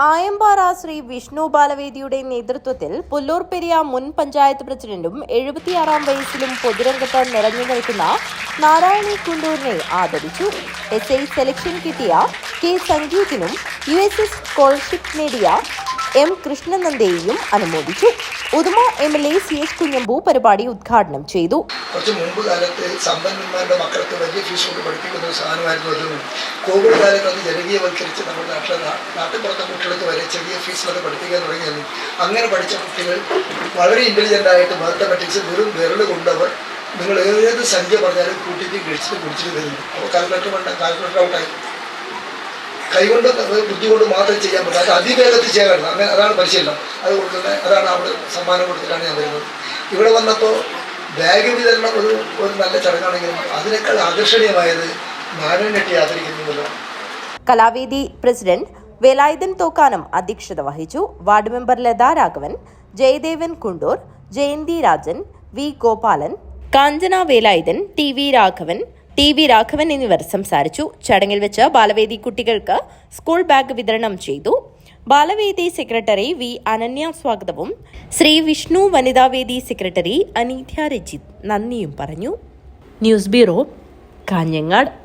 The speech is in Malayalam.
ആയമ്പാറ ശ്രീ വിഷ്ണു ബാലവേദിയുടെ നേതൃത്വത്തിൽ പുല്ലൂർ പെരിയ മുൻ പഞ്ചായത്ത് പ്രസിഡന്റും എഴുപത്തിയാറാം വയസ്സിലും പൊതുരംഗത്ത് നിറഞ്ഞു നിൽക്കുന്ന നാരായണി കുണ്ടൂരിനെ ആദരിച്ചു. എസ് ഐ സെലക്ഷൻ കിട്ടിയ കെ സംഗീതിനും യു എസ് എസ് സ്കോളർഷിപ്പ് നേടിയ എം കൃഷ്ണനന്ദയെയും അനുമോദിച്ചു. Uduma M L A C S Kunhambu പരിപാടി ഉദ്ഘാടനം ചെയ്തു. കുറച്ച് മുമ്പ് കാലത്ത് വലിയ ഫീസ് കൊണ്ട് പഠിപ്പിക്കുന്ന ഒരു സാധനമായിരുന്നു അതും. കോവിഡ് അത് ജനകീയവൽക്കരിച്ച് നമ്മുടെ നാട്ടിലെ നാട്ടിൻപുറത്തെ കുട്ടികൾക്ക് വരെ ചെറിയ ഫീസിലൊക്കെ പഠിപ്പിക്കാൻ തുടങ്ങിയത് അങ്ങനെ പഠിച്ച കുട്ടികൾ വളരെ ഇന്റലിജന്റ് ആയിട്ട് മാത്തമാറ്റിക്സ് വെറും വിരൽ കൊണ്ടവർ നിങ്ങൾ ഏത് സംഖ്യ പറഞ്ഞാലും കൂട്ടിയിട്ട് കഴിച്ചിട്ട് കുടിച്ചിട്ട് വരുന്നു. അപ്പോൾ കാൽക്കുലേറ്റർ വേണ്ട കാൽക്കുലേറ്റർ ഔട്ടായി കൈകൊണ്ട് ബുദ്ധി കൊണ്ട് മാത്രം ചെയ്യാൻ പറ്റും. അത് അതിവേഗത്തിൽ ചെയ്യാൻ അങ്ങനെ അതാണ് പരിശീലനം. അത് കൊടുക്കുന്നത് അതാണ് അവിടെ സമ്മാനം കൊടുത്തിട്ടാണ് ഞാൻ വരുന്നത്. ഇവിടെ വന്നപ്പോൾ ബാഗ് വിതരണം ഒരു ഒരു നല്ല ചടങ്ങാണെങ്കിലും അതിനേക്കാൾ ആകർഷണീയമായത് നാരായണനെട്ടി ആദരിക്കുന്നുണ്ടല്ലോ കലാവേദി പ്രസിഡന്റ് വേലായുധൻ തോക്കാനം അധ്യക്ഷത വഹിച്ചു. Ward member Latha Raghavan Jayadevan Kundoor Jayanthi Rajan V Gopalan Kanchana Velayudhan T V Raghavan T V Raghavan എന്നിവർ സംസാരിച്ചു. ചടങ്ങിൽ വെച്ച് ബാലവേദി കുട്ടികൾക്ക് സ്കൂൾ ബാഗ് വിതരണം ചെയ്തു. ബാലവേദി സെക്രട്ടറി വി അനന്യ സ്വാഗതവും. ശ്രീ വിഷ്ണു വനിതാവേദി സെക്രട്ടറി അനീത്യ രജിത് നന്ദിയും പറഞ്ഞു. News bureau Kanhangad.